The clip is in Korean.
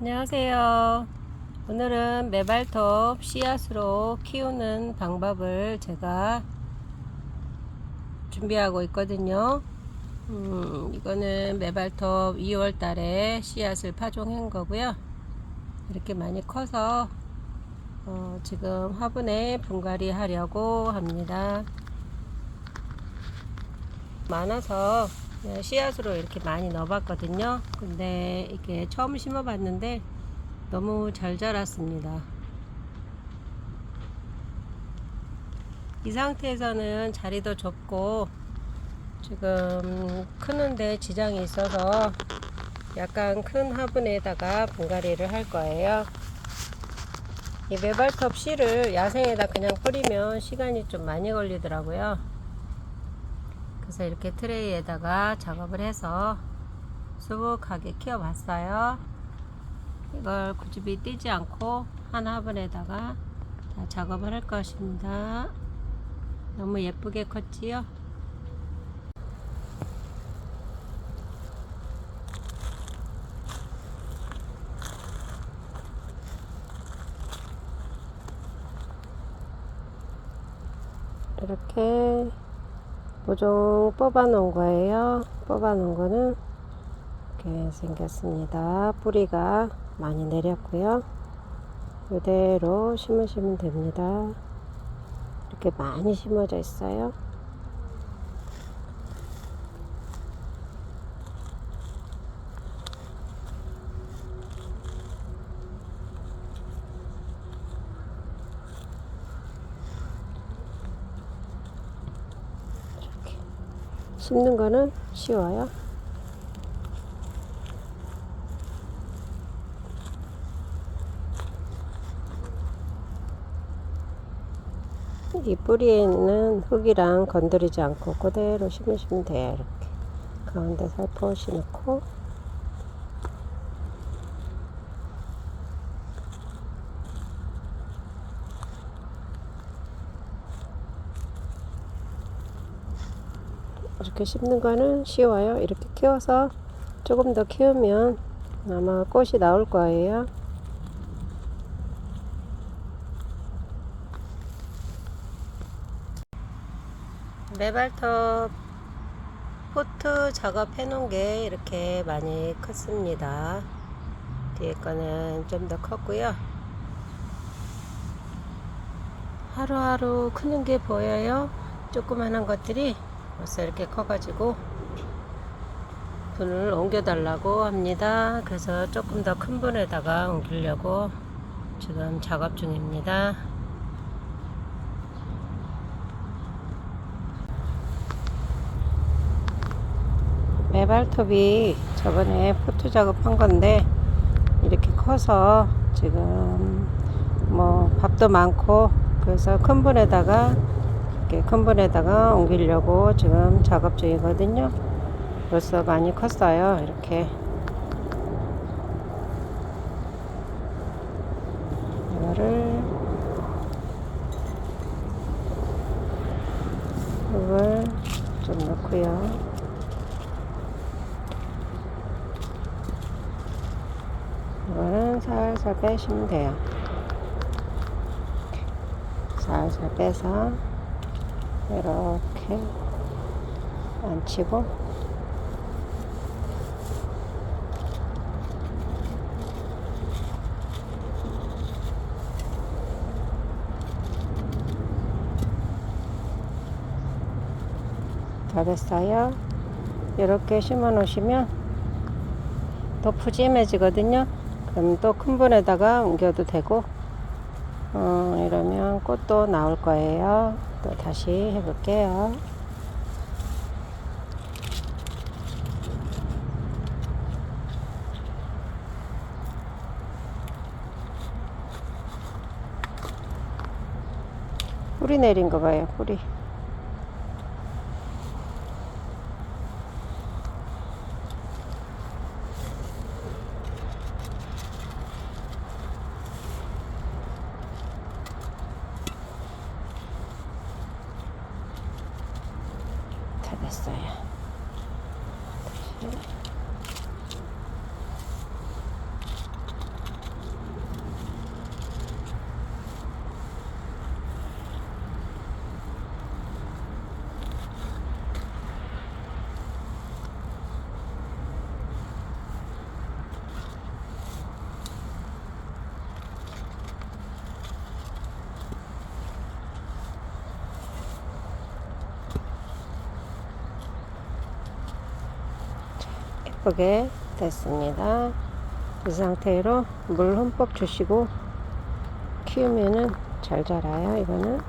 안녕하세요. 오늘은 메발톱 씨앗으로 키우는 방법을 제가 준비하고 있거든요. 음, 이거는 메발톱 2월 달에 씨앗을 파종한 거고요. 이렇게 많이 커서 어, 지금 화분에 분갈이 하려고 합니다. 많아서 씨앗으로 이렇게 많이 넣어봤거든요. 근데 이게 처음 심어봤는데 너무 잘 자랐습니다. 이 상태에서는 자리도 좁고 지금 크는데 지장이 있어서 약간 큰 화분에다가 분갈이를 할 거예요. 이 메발톱 씨를 야생에다 그냥 뿌리면 시간이 좀 많이 걸리더라고요. 그래서 이렇게 트레이에다가 작업을 해서 수북하게 키워봤어요. 이걸 고집이 띄지 않고 한 화분에다가 다 작업을 할 것입니다. 너무 예쁘게 컸지요? 이렇게 보종 뽑아 놓은 거예요. 뽑아 놓은 거는 이렇게 생겼습니다. 뿌리가 많이 내렸고요. 이대로 심으시면 됩니다. 이렇게 많이 심어져 있어요. 심는 거는 쉬워요. 이 뿌리에 있는 흙이랑 건드리지 않고 그대로 심으시면 돼요. 이렇게 가운데 살포시 넣고 이렇게 심는 거는 쉬워요. 이렇게 키워서 조금 더 키우면 아마 꽃이 나올 거예요. 메발톱 포트 작업해 놓은 게 이렇게 많이 컸습니다. 뒤에 거는 좀 더 컸고요. 하루하루 크는 게 보여요. 조그만한 것들이 벌써 이렇게 커가지고 분을 옮겨달라고 합니다. 그래서 조금 더 큰 분에다가 옮기려고 지금 작업 중입니다. 메발톱이 저번에 포트 작업한 건데 이렇게 커서 지금 뭐 밥도 많고 그래서 큰 분에다가 이렇게 큰 분에다가 옮기려고 지금 작업 중이거든요. 벌써 많이 컸어요. 이렇게 이거를 이걸 좀 넣고요. 이거는 살살 빼시면 돼요. 살살 빼서 이렇게 앉히고 다 됐어요. 이렇게 심어 놓으시면 더 푸짐해지거든요. 그럼 또 큰 분에다가 옮겨도 되고 어, 이러면 꽃도 나올 거예요. 또 다시 해볼게요. 뿌리 내린 거 봐요, 뿌리. 다됐 예쁘게 됐습니다. 이 상태로 물 흠뻑 주시고 키우면은 잘 자라요. 이거는